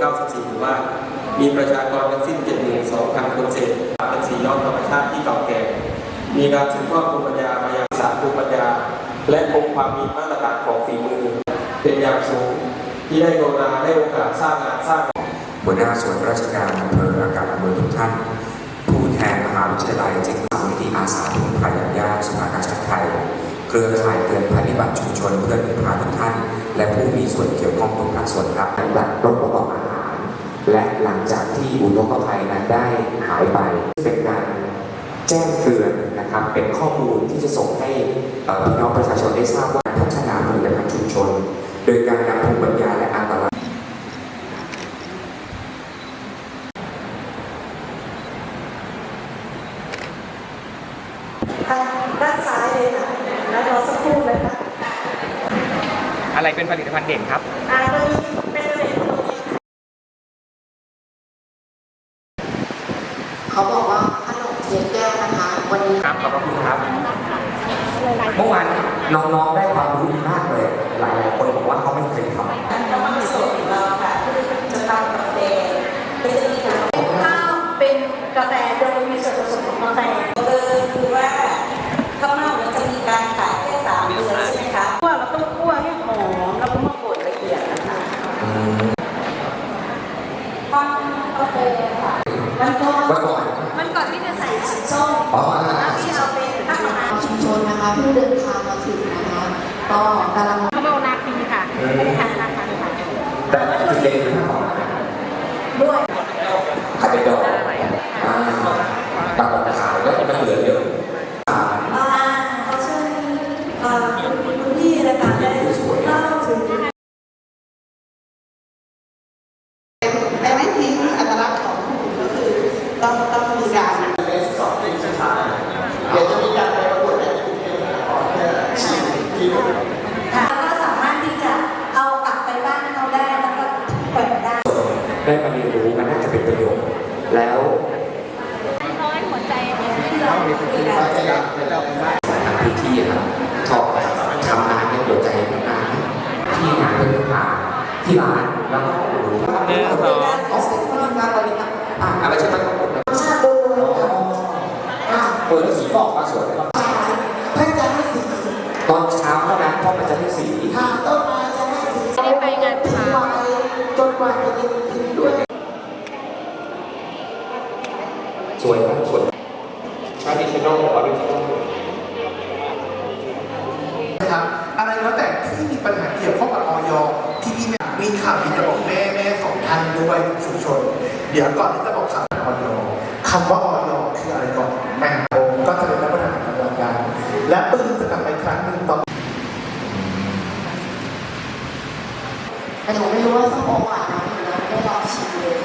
94หมู่บ้านมีประชากรทั้งสิ้น 72,000 คนเศษ เป็นสีย้อมธรรมชาติที่เก่าแก่ มีการสืบทอดภูมิปัญญามายังศาสตร์ภูมิปัญญา และองค์ความมีมาตรฐานของฝีมือ เป็นอย่างสูง ที่ได้กรุณาได้โอกาสสร้างงานสร้างหัวหน้าส่วนราชการอำเภออากาศอำเภอทุกท่าน ผู้แทนมหาวิทยาลัยเทคนิคมูลนิธิอาสาพึ่งพายามยากสภา เครือข่ายเตือนภัยพิบัติชุมชนเพื่อนพาทุกท่าน และผู้มีส่วนเกี่ยวข้องทุกภาคส่วนครับหลักรถประกอบอาหาร และหลังจากที่อุทกภัยนั้นได้หายไป เป็นการแจ้งเตือนนะครับ เป็นข้อมูลที่จะส่งให้พี่น้องประชาชนได้ทราบว่าพัฒนาผลิตภัณฑ์ชุมชน โดยการนำภูมิปัญญาและอัตลักษณ์ทางด้านซ้ายเลยค่ะ แล้วรอสักครู่เลยค่ะอะไรเป็นผลิตภัณฑ์เด่นครับ อ่าตัวนี้เป็นอะไรตัวนี้เขาบอกว่าขนมเทียนแก้วนะคะ วันนี้ครับขอบพระคุณครับ เมื่อวานน้องๆได้ความรู้ดีมากเลยหลาย ปั้นกาแฟค่ะมันก็เมื่อก่อนมันก่อนที่จะใส่สีส้มอ๋อแล้วที่เอาเป็นถ้าประมาณชุมชนนะคะเพิ่งเดินทางมาถึงนะคะก็กำลังข้าวเม่านาปีค่ะทานนาปีค่ะแต่จุดเด่นคือข้าวหอมด้วยขายเป็นดอกอ่าตามขายแล้วมันเหลือเยอะอ่า อ่าเขาเชิญอ่าคุณพี่นะคะได้เล่าถึง แต่ไม่ทิ้งอัตลักษณ์ของผู้อื่นก็คือต้องต้องมีการ สองทีมสุดท้ายเดี๋ยวจะมีการไปประกวดในกรุงเทพมหานครเพื่อชิงที่หนึ่ง ค่ะก็สามารถที่จะเอากลับไปบ้านเขาได้แล้วก็เปิดได้ ได้มาเรียนรู้มันน่าจะเป็นประโยชน์ แล้วที่เราคุยกันทางพื้นที่อะครับชอบทำงานให้หัวใจทำงานที่งานเป็นลูกค้าที่ร้านแล้วก็โอ้โหหนึ่งสองอ๋อสวัสดีครับสวัสดีครับอ่าอะไรใช่ไหมครับผมนะชาติดูอ่าเปิดสีบอกมาสวยนะครับเพื่อจะให้สีตอนเช้าเท่านั้นเพราะมันจะให้สีหากต้นไม้จะให้สีไปงานทิ้งไว้จนกว่า วยมากสวยชาดิชิโน่ออริจินอลนะครับอะไรแล้วแต่ที่มีปัญหาเกี่ยวข้องกับออยที่พี่เนี่มีข่าวดีจะบอกแม่แม่สองท่านด้วยชุชน เดี๋ยวก่อนที่จะบอกข่าวออยคำว่าออยคืออะไรก่อนแม่โอก็จะเป็นรับประทานรางวัลกันและปืนจะกลับไปครั้งหนึ่งต่อแต่หนูไม่รู้ว่าส้มโอหวานน้ำหนูไม่ได้ลองชิมเลย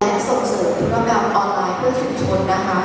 และส่งเสริม ธุรกรรมออนไลน์เพื่อชุมชนนะคะ